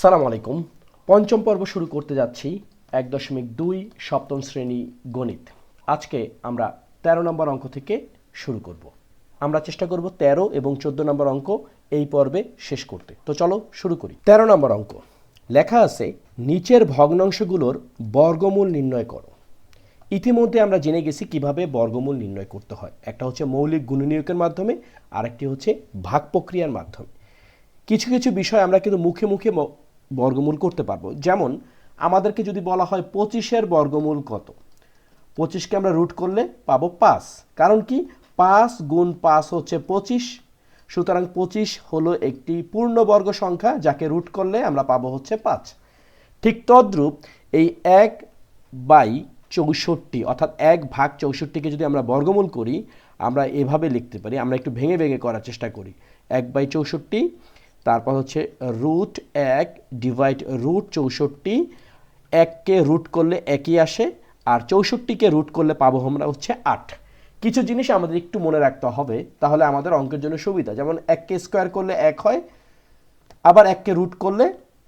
আসসালামু আলাইকুম। পঞ্চম পর্ব শুরু করতে যাচ্ছি এক দশমিক দুই সপ্তম শ্রেণি গণিত। আজকে আমরা ১৩ নম্বর অঙ্ক থেকে শুরু করব। আমরা চেষ্টা করব ১৩ এবং ১৪ নম্বর অঙ্ক এই পর্বে শেষ করতে। তো চলো শুরু করি। ১৩ নম্বর অঙ্ক। লেখা আছে, নিচের ভগ্নাংশগুলোর বর্গমূল নির্ণয় করো। ইতিমধ্যে আমরা জেনে গেছি কীভাবে বর্গমূল নির্ণয় করতে হয়। একটা হচ্ছে মৌলিক গুণনীয়কের মাধ্যমে, আরেকটি হচ্ছে ভাগ প্রক্রিয়ার মাধ্যমে। কিছু কিছু বিষয় আমরা কিন্তু মুখে মুখে বর্গমূল করতে পারব। যেমন, আমাদেরকে যদি বলা হয় পঁচিশের বর্গমূল কত? পঁচিশকে আমরা রুট করলে পাবো পাঁচ। কারণ কি? পাঁচ গুণ পাঁচ হচ্ছে পঁচিশ। সুতরাং পঁচিশ হলো একটি পূর্ণবর্গ সংখ্যা, যাকে রুট করলে আমরা পাবো হচ্ছে পাঁচ। ঠিক তদ্রূপ এই এক বাই চৌষট্টি, অর্থাৎ এক ভাগ চৌষট্টিকে যদি আমরা বর্গমূল করি, আমরা এভাবে লিখতে পারি, আমরা একটু ভেঙে ভেঙে করার চেষ্টা করি। এক বাই চৌষট্টি তারপর হচ্ছে রুট এক ডিভাইড রুট চৌষট্টি, এককে রুট করলে একই আসে, আর চৌষট্টিকে রুট করলে পাবো আমরা হচ্ছে আট। কিছু জিনিস আমাদের একটু মনে রাখতে হবে, তাহলে আমাদের অঙ্কের জন্য সুবিধা। যেমন এককে স্কোয়ার করলে এক হয়, আবার এককে রুট করলে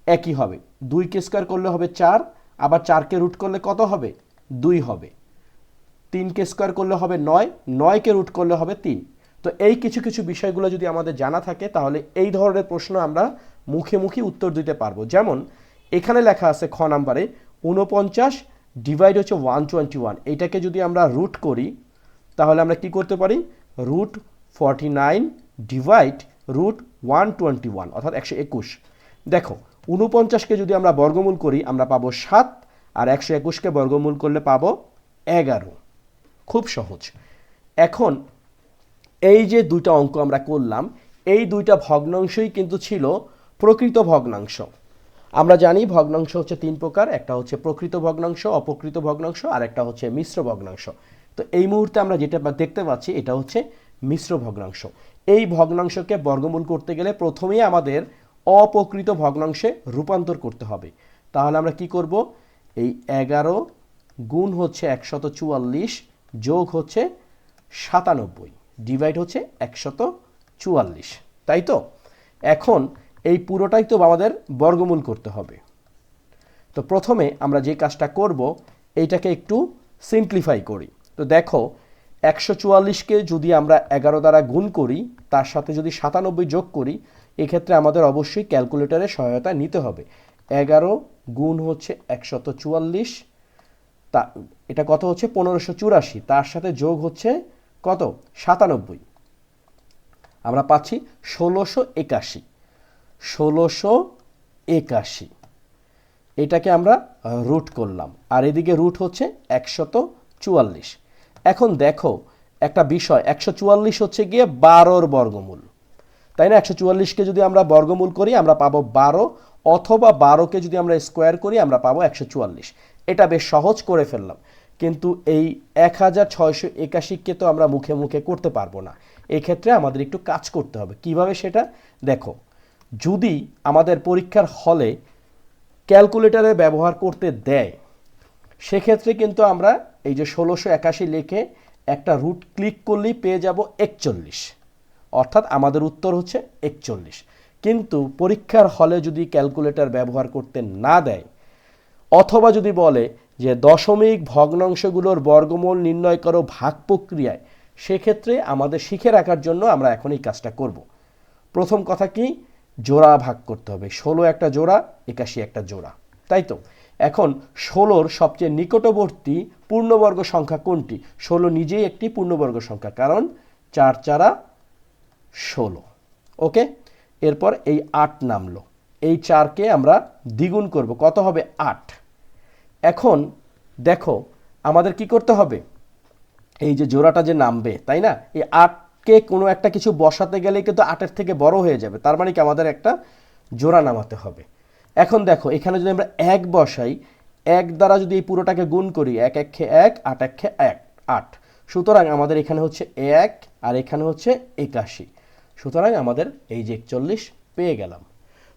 একই হবে। দুইকে স্কোয়ার করলে হবে চার, আবার চারকে রুট করলে কত হবে? দুই হবে। তিনকে স্কোয়ার করলে হবে নয়, নয়কে রুট করলে হবে তিন। তো এই কিছু কিছু বিষয়গুলো যদি আমাদের জানা থাকে, তাহলে এই ধরনের প্রশ্ন আমরা মুখে মুখে উত্তর দিতে পারব। যেমন, এখানে লেখা আছে খ নাম্বারে উনপঞ্চাশ ডিভাইড হচ্ছে ওয়ান টোয়েন্টি ওয়ান এইটাকে যদি আমরা রুট করি, তাহলে আমরা কি করতে পারি? Root forty nine divide root one twenty one অর্থাৎ একশো একুশ। দেখো উনপঞ্চাশকে যদি আমরা বর্গমূল করি, আমরা পাবো সাত, আর একশো একুশকে বর্গমূল করলে পাবো এগারো। খুব সহজ। এখন এই যে দুইটা অঙ্ক আমরা করলাম, এই দুইটা ভগ্নাংশই কিন্তু ছিল প্রকৃত ভগ্নাংশ। আমরা জানি ভগ্নাংশ হচ্ছে তিন প্রকার, একটা হচ্ছে প্রকৃত ভগ্নাংশ, অপ্রকৃত ভগ্নাংশ, আর একটা হচ্ছে মিশ্র ভগ্নাংশ। তো এই মুহূর্তে আমরা যেটা দেখতে পাচ্ছি, এটা হচ্ছে মিশ্র ভগ্নাংশ। এই ভগ্নাংশকে বর্গমূল করতে গেলে প্রথমেই আমাদের অপ্রকৃত ভগ্নাংশে রূপান্তর করতে হবে। তাহলে আমরা কি করব? এই এগারো গুণ হচ্ছে একশত চুয়াল্লিশ যোগ হচ্ছে সাতানব্বই। ডিভাইড হচ্ছে একশত চুয়াল্লিশ। তাই তো? এখন এই পুরোটাই তো আমাদের বর্গমূল করতে হবে। তো প্রথমে আমরা যে কাজটা করব, এইটাকে একটু সিম্পলিফাই করি। তো দেখো একশো চুয়াল্লিশকে যদি আমরা এগারো দ্বারা গুণ করি, তার সাথে যদি সাতানব্বই যোগ করি, এক্ষেত্রে আমাদের অবশ্যই ক্যালকুলেটরের সহায়তা নিতে হবে। এগারো গুণ হচ্ছে একশত চুয়াল্লিশ, তা, এটা কত হচ্ছে? পনেরোশো চুরাশি। তার সাথে যোগ হচ্ছে কত? সাতানব্বই। আমরা পাচ্ছি ষোলোশো একাশি। ষোলোশো একাশি। এটাকে আমরা রুট করলাম। আর এদিকে রুট হচ্ছে একশত চুয়াল্লিশ। এখন দেখো, একটা বিষয়, একশো চুয়াল্লিশ হচ্ছে গিয়ে বারোর বর্গমূল। তাই না? একশো চুয়াল্লিশকে যদি আমরা বর্গমূল করি, আমরা পাবো বারো। অথবা বারোকে যদি আমরা স্কোয়ার করি, আমরা পাবো একশো চুয়াল্লিশ। এটা বেশ সহজ করে ফেললাম। কিন্তু এই এক হাজার ছয়শো একাশিকে তো আমরা মুখে মুখে করতে পারব না। এক্ষেত্রে আমাদের একটু কাজ করতে হবে। কীভাবে সেটা? দেখো, যদি আমাদের পরীক্ষার হলে ক্যালকুলেটরে ব্যবহার করতে দেয়, সেক্ষেত্রে কিন্তু আমরা এই যে ষোলোশো একাশি লিখে একটা রুট ক্লিক করলেই পেয়ে যাব একচল্লিশ। অর্থাৎ আমাদের উত্তর হচ্ছে একচল্লিশ। কিন্তু পরীক্ষার হলে যদি ক্যালকুলেটার ব্যবহার করতে না দেয়, অথবা যদি বলে যে দশমিক ভগ্নাংশগুলোর বর্গমূল নির্ণয় করো ভাগ প্রক্রিয়ায়, সেক্ষেত্রে আমাদের শিখে রাখার জন্য আমরা এখন এই কাজটা করব। প্রথম কথা কি? জোড়া ভাগ করতে হবে। ষোলো একটা জোড়া, একাশি একটা জোড়া। তাই তো? এখন ষোলোর সবচেয়ে নিকটবর্তী পূর্ণবর্গ সংখ্যা কোনটি? ষোলো নিজেই একটি পূর্ণবর্গ সংখ্যা, কারণ চার চারা ষোলো। ওকে? এরপর এই আট নামলো। এই চারকে আমরা দ্বিগুণ করব। কত হবে? আট। এখন দেখো, আমাদের কি করতে হবে? এই যে জোড়াটা যে নামবে, তাই না? এই আটকে কোনো একটা কিছু বসাতে গেলে কিন্তু আটের থেকে বড় হয়ে যাবে। তার মানে কি আমাদের একটা জোড়া নামাতে হবে। এখন দেখো, এখানে যদি আমরা এক বসাই, এক দ্বারা যদি এই পুরোটাকে গুণ করি, এক এক খে এক, আট এক খে এক, আট। সুতরাং আমাদের এখানে হচ্ছে এক আর এখানে হচ্ছে একাশি। সুতরাং আমাদের এই যে একচল্লিশ পেয়ে গেলাম।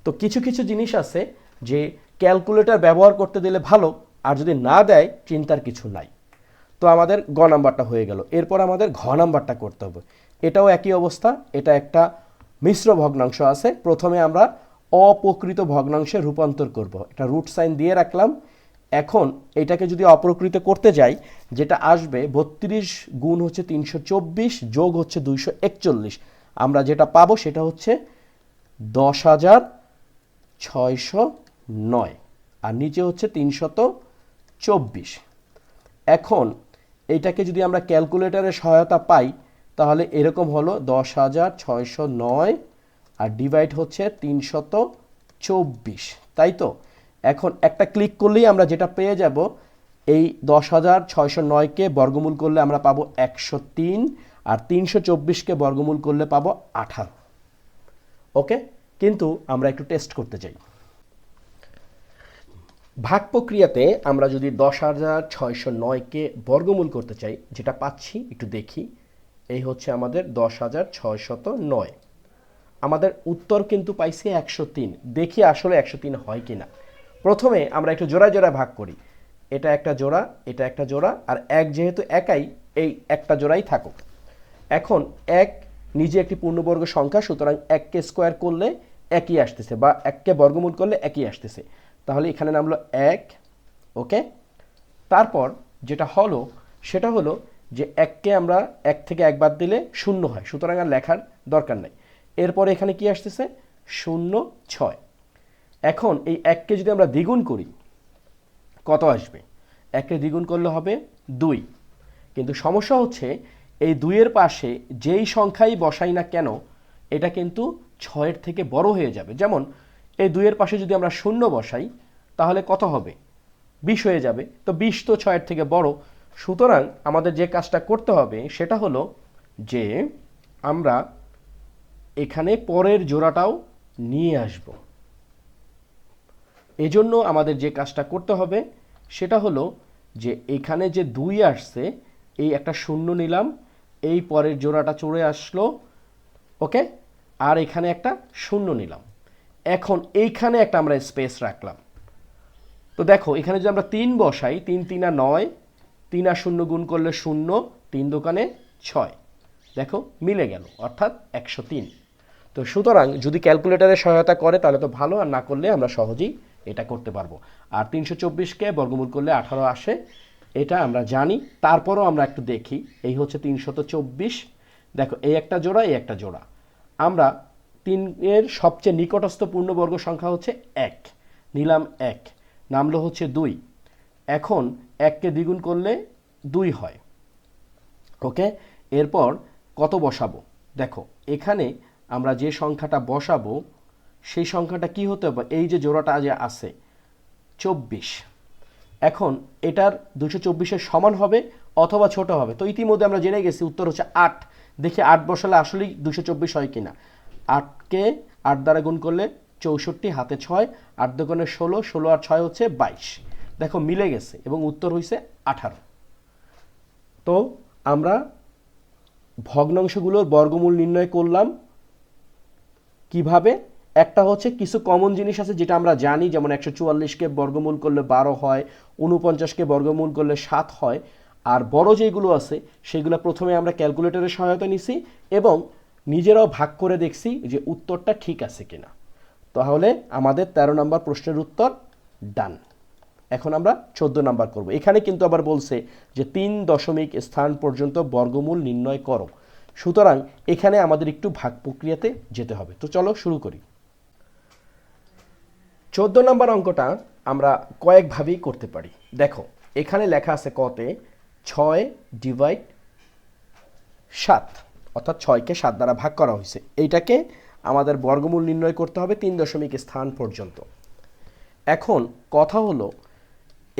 তো কিছু কিছু জিনিস আছে যে ক্যালকুলেটর ব্যবহার করতে দিলে ভালো আর যদি না দেয়, চিন্তার কিছু নাই। তো আমাদের গ নাম্বারটা হয়ে গেল। এরপর আমাদের ঘ নাম্বারটা করতে হবে। এটাও একই অবস্থা, এটা একটা মিশ্র ভগ্নাংশ আছে। প্রথমে আমরা অপ্রকৃত ভগ্নাংশে রূপান্তর করব। এটা রুট সাইন দিয়ে রাখলাম। এখন এটাকে যদি অপ্রকৃত করতে যাই, যেটা আসবে বত্রিশ গুণ হচ্ছে তিনশো চব্বিশ যোগ হচ্ছে দুইশো একচল্লিশ। আমরা যেটা পাবো সেটা হচ্ছে দশ হাজার ছয়শো নয়। আর নিচে হচ্ছে তিনশত চব্বিশ। এখন এইটাকে যদি আমরা ক্যালকুলেটরের সহায়তা পাই, তাহলে এরকম হলো দশ হাজার ছয়শো নয় আর ডিভাইড হচ্ছে তিনশত চব্বিশ। তাই তো? এখন একটা ক্লিক করলেই আমরা যেটা পেয়ে যাব, এই দশ হাজার ছয়শো নয়কে বর্গমূল করলে আমরা পাবো একশো তিন আর তিনশো চব্বিশকে বর্গমূল করলে পাবো আঠারো। ওকে? কিন্তু আমরা একটু টেস্ট করতে চাই। ভাগ প্রক্রিয়াতে আমরা যদি দশ হাজার ছয়শো নয়কে বর্গমূল করতে চাই, যেটা পাচ্ছি, একটু দেখি, এই হচ্ছে আমাদের দশ হাজার ছয়শত নয়। আমাদের উত্তর কিন্তু পাইছে একশো তিন। দেখি আসলে একশো তিন হয় কি না প্রথমে আমরা একটু জোড়ায় জোড়ায় ভাগ করি। এটা একটা জোড়া, এটা একটা জোড়া, আর এক যেহেতু একাই, এই একটা জোড়াই থাকুক। এখন এক নিজে একটি পূর্ণবর্গ সংখ্যা, সুতরাং এককে স্কোয়ার করলে একই আসতেছে, বা এককে বর্গমূল করলে একই আসতেছে। তাহলে এখানে নামলো এক, ওকে? তারপর যেটা হলো, সেটা হলো যে এককে আমরা এক থেকে এক বাদ দিলে শূন্য হয়। সুতরাং আর লেখার দরকার নেই। এরপরে এখানে কি আসতেছে? শূন্য ছয়। এখন এই এককে যদি আমরা দ্বিগুণ করি, কত আসবে? একে দ্বিগুণ করলে হবে দুই। কিন্তু সমস্যা হচ্ছে, এই দুইয়ের পাশে যেই সংখ্যাই বসাই না কেন, এটা কিন্তু ছয়ের থেকে বড় হয়ে যাবে। যেমন এই দুইয়ের পাশে যদি আমরা শূন্য বসাই, তাহলে কত হবে? বিশ হয়ে যাবে। তো বিশ তো ছয়ের থেকে বড়। সুতরাং আমাদের যে কাজটা করতে হবে, সেটা হলো যে আমরা এখানে পরের জোড়াটাও নিয়ে আসব। এজন্য আমাদের যে কাজটা করতে হবে, সেটা হলো যে এখানে যে দুই আসছে, এই একটা শূন্য নিলাম, এই পরের জোড়াটা চড়ে আসলো, ওকে? আর এখানে একটা শূন্য নিলাম। এখন এইখানে একটা আমরা স্পেস রাখলাম। তো দেখো, এখানে যদি আমরা তিন বসাই, তিন, তিনা নয়, তিন আর শূন্য গুণ করলে শূন্য, তিন দোকানে ছয়। দেখো, মিলে গেল, অর্থাৎ একশো তিন। তো সুতরাং যদি ক্যালকুলেটরের সহায়তা করে, তাহলে তো ভালো, আর না করলে আমরা সহজেই এটা করতে পারব। আর তিনশো চব্বিশকে বর্গমূল করলে আঠারো আসে, এটা আমরা জানি। তারপরও আমরা একটু দেখি, এই হচ্ছে তিনশত চব্বিশ। দেখো, এই একটা জোড়া, এই একটা জোড়া। আমরা তিনের সবচেয়ে নিকটস্থ পূর্ণবর্গ সংখ্যা হচ্ছে এক। নিলাম এক। নামলো হচ্ছে দুই। এখন এককে দ্বিগুণ করলে দুই হয়। ওকে? এরপর কত বসাবো? দেখো, এখানে আমরা যে সংখ্যাটা বসাবো, সেই সংখ্যাটা কি হতে হবে এই যে জোড়াটা যে আছে, চব্বিশ। এখন এটার দুশো চব্বিশের সমান হবে অথবা ছোট হবে? তো ইতিমধ্যে আমরা জেনে গেছি, উত্তর হচ্ছে আট। দেখি আট বসালে আসলেই দুশো চব্বিশ হয় কিনা। আটকে আট দ্বারা গুণ করলে চৌষট্টি, হাতে ছয়, আট দোকানে ষোলো ষোলো আর ছয় হচ্ছে বাইশ। দেখো, মিলে গেছে এবং উত্তর হয়েছে আঠারো। তো আমরা ভগ্নাংশগুলোর বর্গমূল নির্ণয় করলাম কীভাবে? একটা হচ্ছে কিছু কমন জিনিস আছে যেটা আমরা জানি, যেমন একশো চুয়াল্লিশকে বর্গমূল করলে বারো হয় উনপঞ্চাশকে বর্গমূল করলে সাত হয়, আর বড় যেগুলো আছে, সেগুলো প্রথমে আমরা ক্যালকুলেটরের সহায়তা নিছি এবং নিজেরাও ভাগ করে দেখছি যে উত্তরটা ঠিক আছে কিনা। তাহলে আমাদের ১৩ নম্বর প্রশ্নের উত্তর ডান। এখন আমরা চোদ্দ নাম্বার করব। এখানে কিন্তু আবার বলছে যে তিন দশমিক স্থান পর্যন্ত বর্গমূল নির্ণয় করো। সুতরাং এখানে আমাদের একটু ভাগ প্রক্রিয়াতে যেতে হবে। তো চলো শুরু করি। চোদ্দ নম্বর অঙ্কটা আমরা কয়েকভাবেই করতে পারি। দেখো, এখানে লেখা আছে কতে ছয় ডিভাইড সাত। অর্থাৎ ছয়কে সাত দ্বারা ভাগ করা হয়েছে। এইটাকে আমাদের বর্গমূল নির্ণয় করতে হবে তিন দশমিক স্থান পর্যন্ত। এখন কথা হলো,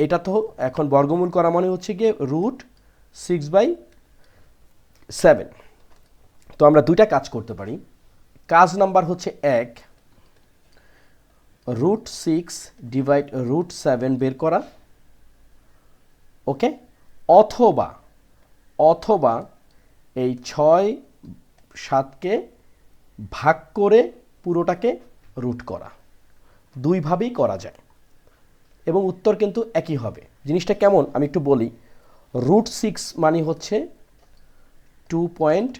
এটা তো এখন বর্গমূল করা মানে হচ্ছে গিয়ে রুট সিক্স বাই সেভেন। তো আমরা দুইটা কাজ করতে পারি। কাজ নাম্বার হচ্ছে এক, root six divide root seven বের করা, ওকে? অথবা অথবা এই ছয় সাতকে ভাগ করে পুরোটাকে রুট করা। দুইভাবেই করা যায়। এবং উত্তর কিন্তু একই হবে। জিনিসটা কেমন? আমি একটু বলি। রুট সিক্স মানে হচ্ছে টু পয়েন্ট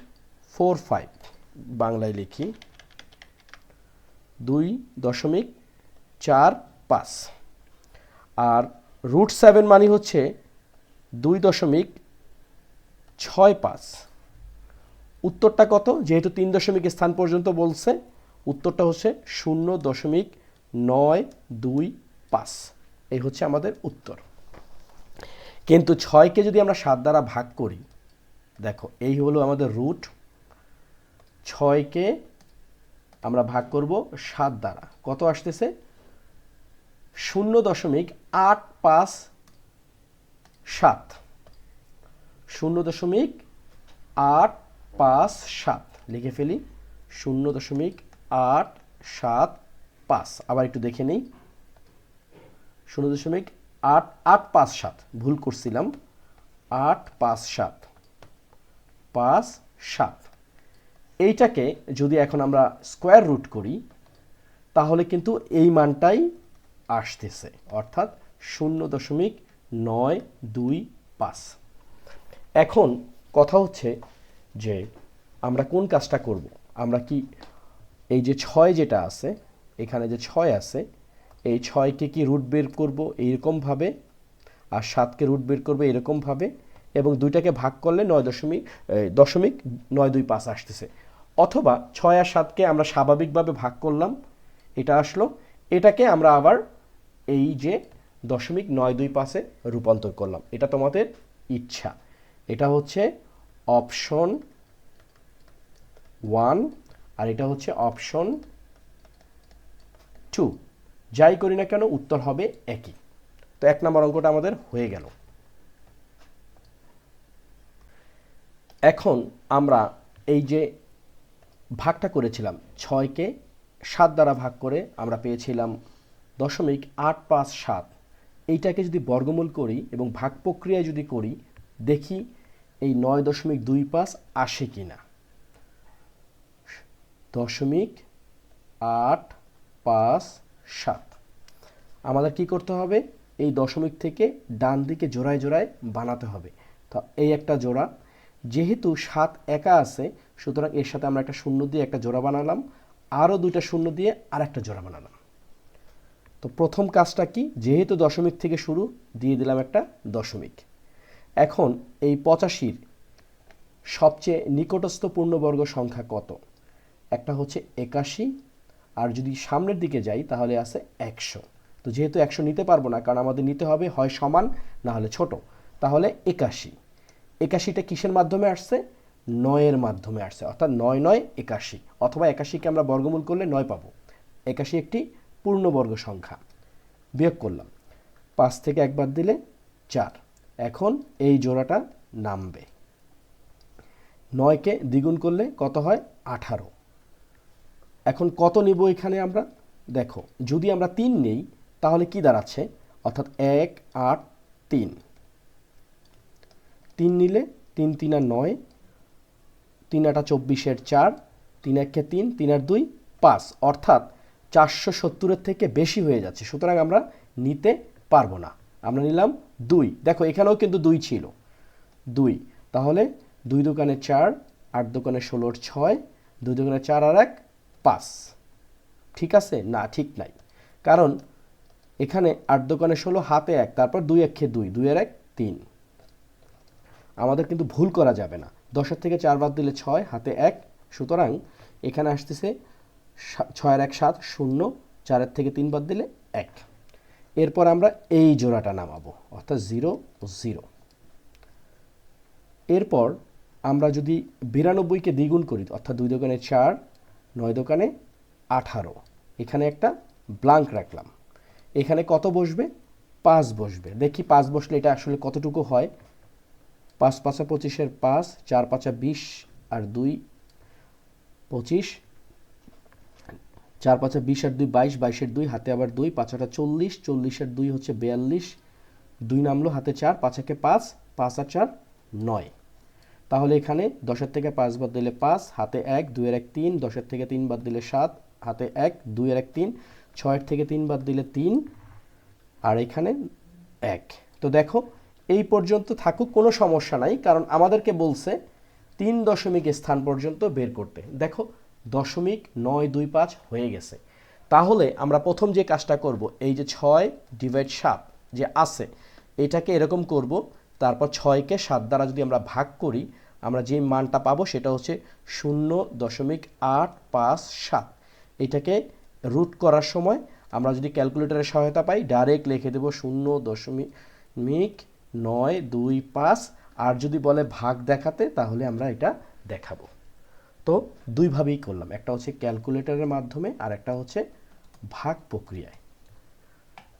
ফোর ফাইভ। বাংলায় লিখি। দুই দশমিক চার পাঁচ। আর রুট সেভেন মানে হচ্ছে দুই দশমিক ছয় পাঁচ। উত্তরটা কত? যেহেতু তিন দশমিক স্থান পর্যন্ত বলছে, উত্তরটা হচ্ছে শূন্য দশমিক নয় দুই পাঁচ। এই হচ্ছে আমাদের উত্তর। কিন্তু ছয়কে যদি আমরা সাত দ্বারা ভাগ করি, দেখো, এই হলো আমাদের রুট ছয়কে আমরা ভাগ করব সাত দ্বারা। কত আসতেছে? শূন্য দশমিক আট পাঁচ সাত। শূন্য দশমিক আট পাঁচ সাত। লিখে ফেলি। শূন্য দশমিক আট সাত পাঁচ। আবার একটু দেখে নিই। শূন্য দশমিক আট আট পাঁচ সাত। ভুল করছিলাম। আট পাঁচ সাত। পাঁচ সাত। এইটাকে যদি এখন আমরা স্কোয়ার রুট করি, তাহলে কিন্তু এই মানটাই আসতেছে। অর্থাৎ শূন্য দশমিক নয় দুই পাঁচ। এখন কথা হচ্ছে যে আমরা কোন কাজটা করব? আমরা কি এই যে ছয় যেটা আছে, এখানে যে ছয় আছে, এই ছয়কে কি রুট বের করব এইরকমভাবে? আর সাতকে রুট বের করবে এরকমভাবে এবং দুইটাকে ভাগ করলে নয় দশমিক দশমিক নয় দুই পাঁচ আসতেছে। অথবা ছয় আর সাতকে আমরা স্বাভাবিকভাবে ভাগ করলাম, এটা আসলো। এটাকে আমরা আবার এই যে দশমিক নয় দুই পাঁচে রূপান্তর করলাম। এটা তোমাদের ইচ্ছা। এটা হচ্ছে অপশন ওয়ান আর এটা হচ্ছে অপশন টু। যাই করি না কেন, উত্তর হবে একই। তো এক নম্বর অঙ্কটা আমাদের হয়ে গেল। এখন আমরা এই যে ভাগটা করেছিলাম ছয়কে সাত দ্বারা ভাগ করে আমরা পেয়েছিলাম দশমিক আট পাঁচ সাত। এইটাকে যদি বর্গমূল করি এবং ভাগ প্রক্রিয়া যদি করি, দেখি এই নয় দশমিক দুই পাঁচ আসে কি না দশমিক আট পাঁচ সাত। আমাদের কি করতে হবে? এই দশমিক থেকে ডান দিকে জোড়ায় জোড়ায় বানাতে হবে। তো এই একটা জোড়া। যেহেতু সাত একা আছে, সুতরাং এর সাথে আমরা একটা শূন্য দিয়ে একটা জোড়া বানালাম। আরও দুইটা শূন্য দিয়ে আর একটা জোড়া বানালাম। তো প্রথম কাজটা কি? যেহেতু দশমিক থেকে শুরু, দিয়ে দিলাম একটা দশমিক। এখন এই পঁচাশির সবচেয়ে নিকটস্থ পূর্ণবর্গ সংখ্যা কত? একটা হচ্ছে একাশি, আর যদি সামনের দিকে যাই তাহলে আছে একশো। তো যেহেতু একশো নিতে পারব না, কারণ আমাদের নিতে হবে, হয় সমান, না হলে ছোট। তাহলে একাশি। একাশিটা কিসের মাধ্যমে আসছে? নয়ের মাধ্যমে আসছে। অর্থাৎ নয় নয় একাশি। অথবা একাশিকে আমরা বর্গমূল করলে নয় পাবো। একাশি একটি পূর্ণবর্গ সংখ্যা। বিয়োগ করলাম। পাঁচ থেকে একবার দিলে চার। এখন এই জোড়াটা নামবে। নয়কে দ্বিগুণ করলে কত হয়? আঠারো। এখন কত নিব এখানে আমরা? দেখো, যদি আমরা তিন নেই, তাহলে কি দাঁড়াচ্ছে? অর্থাৎ এক, আট, তিন। তিন নিলে তিন তিন আর নয়। তিন আটা চব্বিশের চার, তিন একে তিন তিন আর দুই, পাঁচ। অর্থাৎ চারশো সত্তরের থেকে বেশি হয়ে যাচ্ছে। সুতরাং আমরা নিতে পারব না। আমরা নিলাম দুই। দেখো, এখানেও কিন্তু দুই ছিল। দুই। তাহলে দুই দোকানে চার, আট দোকানে ষোলোর ছয়, দুই দোকানে চার আর এক, পাঁচ। ঠিক আছে? না, ঠিক নাই। কারণ এখানে আট দোকানে ষোলো, হাতে এক, তারপর দুই একে দুই দুই আর এক, তিন। আমাদের কিন্তু ভুল করা যাবে না। দশের থেকে চার বাদ দিলে ছয়, হাতে এক। সুতরাং এখানে আসতেছে ছয়ের এক, সাত, শূন্য, চারের থেকে তিন বাদ দিলে এক। এরপর আমরা এই জোড়াটা নামাবো, অর্থাৎ জিরো জিরো এরপর আমরা যদি বিরানব্বইকে দ্বিগুণ করি, অর্থাৎ দুই দোকানে চার, নয় দোকানে আঠারো। এখানে একটা ব্লাঙ্ক রাখলাম। এখানে কত বসবে? পাঁচ বসবে। দেখি পাঁচ বসলে এটা আসলে কতটুকু হয়? পাঁচ পাঁচা পঁচিশের পাঁচ, চার পাঁচা বিশ, আর দুই পঁচিশ চার পাঁচা বিশ আর দুই, বাইশ, বাইশের দুই, হাতে আবার দুই, পাঁচ পাঁচাটা চল্লিশ, চল্লিশের দুই হচ্ছে বিয়াল্লিশ, দুই নামলো হাতে চার, পাঁচ পাঁচাকে পাঁচ পাঁচ আর চার, নয়। তাহলে এখানে দশের থেকে পাঁচ বাদ দিলে পাঁচ, হাতে এক, দুইয়ের এক তিন, দশের থেকে তিন বাদ দিলে সাত, হাতে এক, দুইয়ের এক তিন, ছয়ের থেকে তিন বাদ দিলে তিন, আর এখানে এক। তো দেখো, এই পর্যন্ত থাকুক, কোনো সমস্যা নাই, কারণ আমাদেরকে বলছে তিন দশমিক স্থান পর্যন্ত বের করতে। দেখো দশমিক নয় দুই পাঁচ হয়ে গেছে। তাহলে আমরা প্রথম যে কাজটা করব, এই যে ছয় ডিভাইড সাত যে আছে, এটাকে এরকম করব, তারপর ছয়কে সাত দ্বারা যদি আমরা ভাগ করি, আমরা যে মানটা পাবো সেটা হচ্ছে শূন্য দশমিক আট পাঁচ সাত। এটাকে রুট করার সময় আমরা যদি ক্যালকুলেটরের সহায়তা পাই ডাইরেক্ট লিখে দেবো শূন্য দশমিক নয় দুই পাঁচ, আর যদি বলে ভাগ দেখাতে, তাহলে আমরা এটা দেখাবো। তো দুইভাবেই করলাম। একটা হচ্ছে ক্যালকুলেটরের মাধ্যমে আর একটা হচ্ছে ভাগ প্রক্রিয়ায়।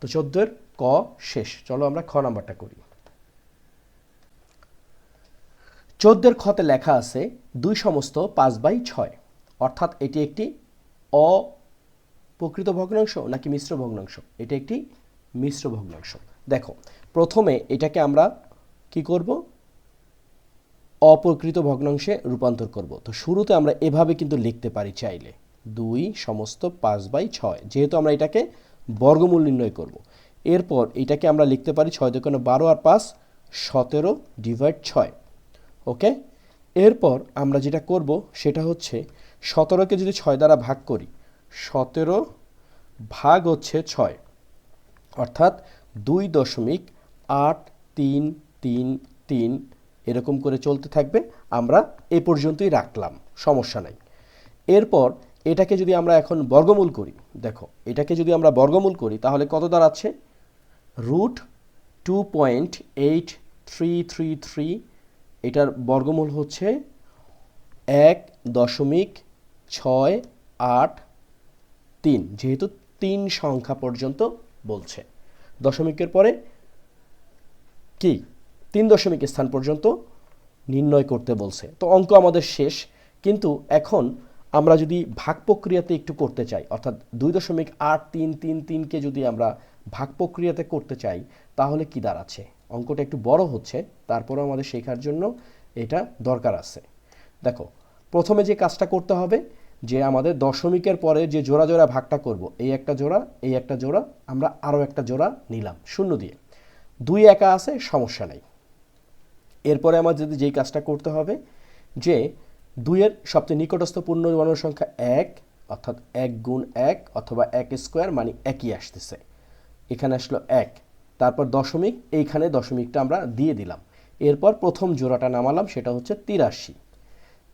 তো চোদ্দোর ক শেষ। চলো আমরা খ নাম্বারটা করি। চোদ্দের খতে লেখা আছে দুই সমস্ত পাঁচ বাই ছয়। অর্থাৎ এটি একটি অপ্রকৃত ভগ্নাংশ নাকি মিশ্র ভগ্নাংশ? এটি একটি মিশ্র ভগ্নাংশ। দেখো, প্রথমে এটাকে আমরা কি করব? অপ্রকৃত ভগ্নাংশে রূপান্তর করব। তো শুরুতে আমরা এভাবে কিন্তু লিখতে পারি চাইলে। দুই সমস্ত পাঁচ বাই ছয়। যেহেতু আমরা এটাকে বর্গমূল নির্ণয় করব। এরপর এটাকে আমরা লিখতে পারি ছয় দোকানে বারো আর পাঁচ সতেরো ডিভাইড ছয়। ওকে? এরপর আমরা যেটা করব সেটা হচ্ছে সতেরোকে যদি ছয় দ্বারা ভাগ করি, সতেরো ভাগ হচ্ছে ছয়। অর্থাৎ দুই দশমিক আট তিন তিন তিন এরকম করে চলতে থাকবে, আমরা এ পর্যন্তই রাখলাম, সমস্যা নাই। এরপর এটাকে যদি আমরা এখন বর্গমূল করি, দেখো, এটাকে যদি আমরা বর্গমূল করি, তাহলে কত দাঁড়াচ্ছে? Root two point eight three three three, এটার বর্গমূল হচ্ছে এক দশমিক ছয় আট তিন, যেহেতু তিন সংখ্যা পর্যন্ত বলছে। দশমিকের পরে কি? তিন দশমিক স্থান পর্যন্ত নির্ণয় করতে বলছে। তো অঙ্ক আমাদের শেষ, কিন্তু এখন আমরা যদি ভাগ প্রক্রিয়াতে একটু করতে চাই, অর্থাৎ দুই দশমিক আট তিন তিন তিনকে যদি আমরা ভাগ প্রক্রিয়াতে করতে চাই, তাহলে কি দাঁড়াচ্ছে? অঙ্কটা একটু বড় হচ্ছে, তারপরেও আমাদের শেখার জন্য এটা দরকার আছে। দেখো, প্রথমে যে কাজটা করতে হবে, যে আমাদের দশমিকের পরে যে জোড়া জোড়া ভাগটা করব, এই একটা জোড়া, এই একটা জোড়া, আমরা আরও একটা জোড়া নিলাম, শূন্য দিয়ে। দুই একা আছে, সমস্যা নেই। এরপরে আমার যদি যেই কাজটা করতে হবে, যে দুইয়ের সবচেয়ে নিকটস্থ পূর্ণ বর্ণ সংখ্যা এক, অর্থাৎ এক গুণ এক অথবা এক স্কোয়ার মানে একই আসতেছে। এখানে আসলো এক। তারপর দশমিক, এইখানে দশমিকটা আমরা দিয়ে দিলাম। এরপর প্রথম জোড়াটা নামালাম, সেটা হচ্ছে তিরাশি।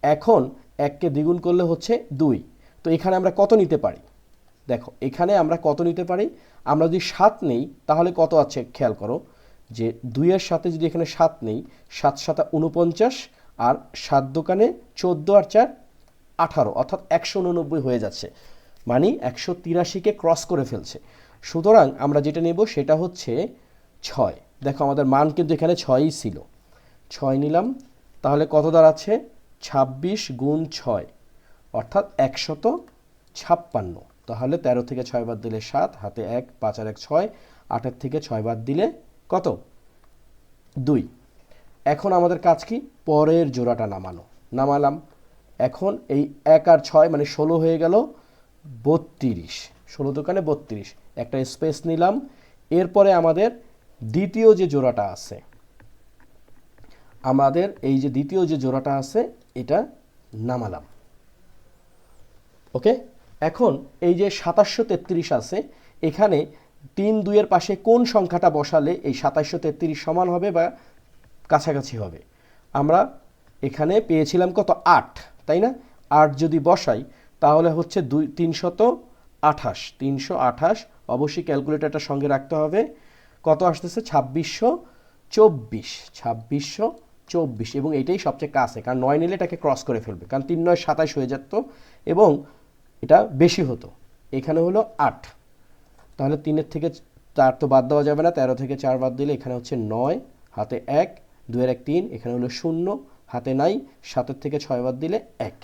এখন এককে দ্বিগুণ করলে হচ্ছে দুই। তো এখানে আমরা কত নিতে পারি? দেখো, এখানে আমরা কত নিতে পারি? আমরা যদি সাত নেই, তাহলে কত আছে? খেয়াল করো যে দুইয়ের সাথে যদি এখানে সাত নেই, সাত সাতা উনপঞ্চাশ আর সাত দোকানে চোদ্দ আর চার আঠারো, অর্থাৎ একশো উননব্বই হয়ে যাচ্ছে। মানে একশো তিরাশিকে ক্রস করে ফেলছে। সুতরাং আমরা যেটা নেব সেটা হচ্ছে ছয়। দেখো আমাদের মান কিন্তু এখানে ছয়ই ছিল। ছয় নিলাম, তাহলে কত দাঁড়াচ্ছে? ছাব্বিশ গুণ ছয়, অর্থাৎ একশত ছাপ্পান্ন। তাহলে তেরো থেকে ছয় বাদ দিলে সাত, হাতে এক, পাঁচ আর এক ছয়, আটের থেকে ছয় বাদ দিলে কত? দুই। এখন আমাদের কাজ কি? পরের জোড়াটা নামানো। নামালাম। এখন এই এক আর ছয় মানে ষোলো হয়ে গেল বত্রিশ। ষোলো দোকানে বত্রিশ। একটা স্পেস নিলাম। এরপরে আমাদের দ্বিতীয় যে জোড়াটা আছে, আমাদের এই যে দ্বিতীয় যে জোড়াটা আছে, এটা নামালাম। ওকে? এখন এই যে সাতাশশো তেত্রিশ আছে, এখানে তিন দুইয়ের পাশে কোন সংখ্যাটা বসালে এই সাতাশশো তেত্রিশ সমান হবে বা কাছাকাছি হবে? আমরা এখানে পেয়েছিলাম কত? আট, তাই না? আট যদি বসাই, তাহলে হচ্ছে দুই, তিনশত আঠাশ। তিনশো আঠাশ, অবশ্যই ক্যালকুলেটরটা সঙ্গে রাখতে হবে। কত আসতেছে? ছাব্বিশশো চব্বিশ। ছাব্বিশশো চব্বিশ, এবং এটাই সবচেয়ে কাছে, কারণ নয় নিলে এটাকে ক্রস করে ফেলবে, কারণ তিন নয় সাতাশ হয়ে যেত, এবং এটা বেশি হতো। এখানে হলো আট। তাহলে তিনের থেকে চার তো বাদ দেওয়া যাবে না, তেরো থেকে চার বাদ দিলে এখানে হচ্ছে নয়, হাতে এক, দুয়ের এক তিন, এখানে হলো শূন্য, হাতে নাই, সাতের থেকে ছয় বাদ দিলে এক।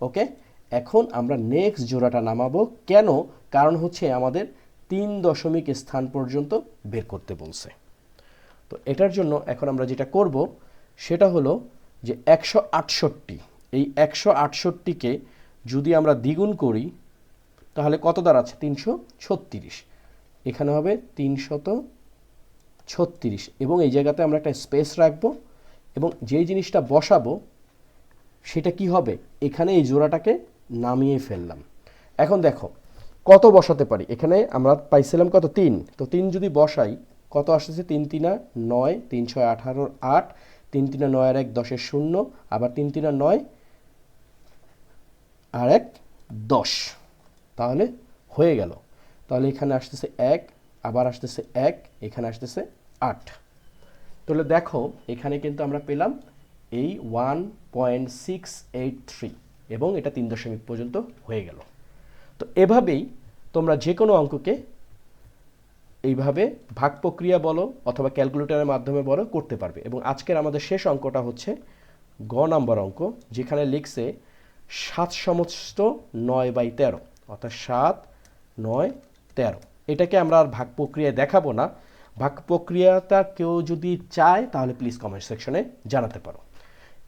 ওকে? এখন আমরা নেক্সট জোড়াটা নামাবো। কেন? কারণ হচ্ছে আমাদের তিন দশমিক স্থান পর্যন্ত বের করতে বলছে। তো এটার জন্য এখন আমরা যেটা করব, সেটা হলো যে একশো আটষট্টি, এই একশো আটষট্টিকে যদি আমরা দ্বিগুণ করি তাহলে কত দাঁড়াচ্ছে? তিনশো ছত্রিশ। এখানে হবে তিনশত ছত্রিশ। এবং এই জায়গাতে আমরা একটা স্পেস রাখব এবং যেই জিনিসটা বসাবো, সেটা কি হবে? এখানে এই জোড়াটাকে নামিয়ে ফেললাম। এখন দেখো, কত বসাতে পারি? এখানে আমরা পাইছিলাম কত? তিন। তো তিন যদি বসাই, কত আসতেছে? তিন তিনা নয়, তিন ছয় আঠারোর আট, তিন তিনা নয় আর এক দশের শূন্য, আবার তিন তিনা নয় আর এক দশ। তাহলে হয়ে গেল। তাহলে এখানে আসতেছে এক, আবার আসতেছে এক, এখানে আসতেছে আট। তাহলে দেখো, এখানে কিন্তু আমরা পেলাম এই one point six eight three এবং এটা তিন দশমিক পর্যন্ত হয়ে গেল। তো এভাবেই তোমরা যে কোনো অঙ্ককে এইভাবে ভাগ প্রক্রিয়া বলো অথবা ক্যালকুলেটরের মাধ্যমে বলো করতে পারবে এবং আজকের আমাদের শেষ অঙ্কটা হচ্ছে গ নাম্বার অঙ্ক, যেখানে লিখছে সাত সমস্ত নয় বাই তেরো। অর্থাৎ সাত, নয়, তেরো। এটাকে আমরা আর ভাগ প্রক্রিয়ায় দেখাবো না। ভাগ প্রক্রিয়াটা কেউ যদি চায়, তাহলে প্লিজ কমেন্ট সেকশনে জানাতে পারো।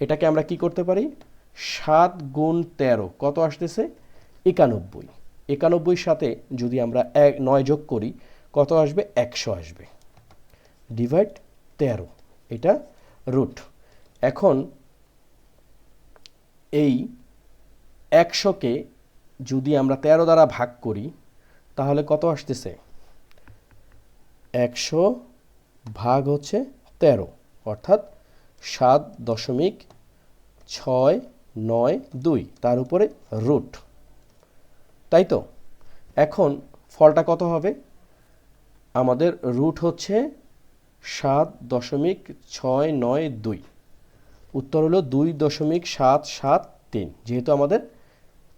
এটাকে আমরা কি করতে পারি? সাত গুণ তেরো, কত আসতেছে? একানব্বই। একানব্বই সাথে যদি আমরা এক, নয় যোগ করি, কত আসবে? একশো আসবে। ডিভাইড তেরো। এটা রুট এখন এই একশোকে যদি আমরা তেরো দ্বারা ভাগ করি, তাহলে কত আসতেছে? একশো ভাগ হচ্ছে তেরো, অর্থাৎ সাত দশমিক ছয় নয় দুই, তার উপরে রুট। তাই তো? এখন ফলটা কত হবে? আমাদের রুট হচ্ছে সাত দশমিক ছয় নয় দুই, উত্তর হলো দুই দশমিক সাত সাত তিন, যেহেতু আমাদের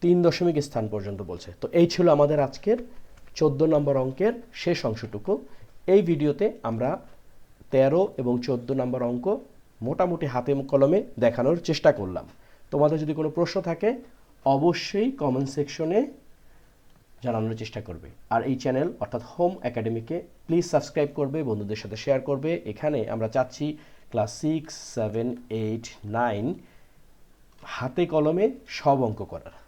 তিন দশমিক স্থান পর্যন্ত বলছে। তো এই ছিল আমাদের আজকের চোদ্দ নম্বর অঙ্কের শেষ অংশটুকু। এই ভিডিওতে আমরা তেরো এবং চোদ্দ নম্বর অঙ্ক মোটামুটি হাতে কলমে দেখানোর চেষ্টা করলাম। তোমাদের যদি কোনো প্রশ্ন থাকে, অবশ্যই কমেন্ট সেকশনে জানানোর চেষ্টা করবে। আর এই চ্যানেল অর্থাৎ হোম একাডেমিকে প্লিজ সাবস্ক্রাইব করবে, বন্ধুদের সাথে শেয়ার করবে। এখানে আমরা চাচ্ছি class six seven eight nine হাতে কলমে সব অঙ্ক করার।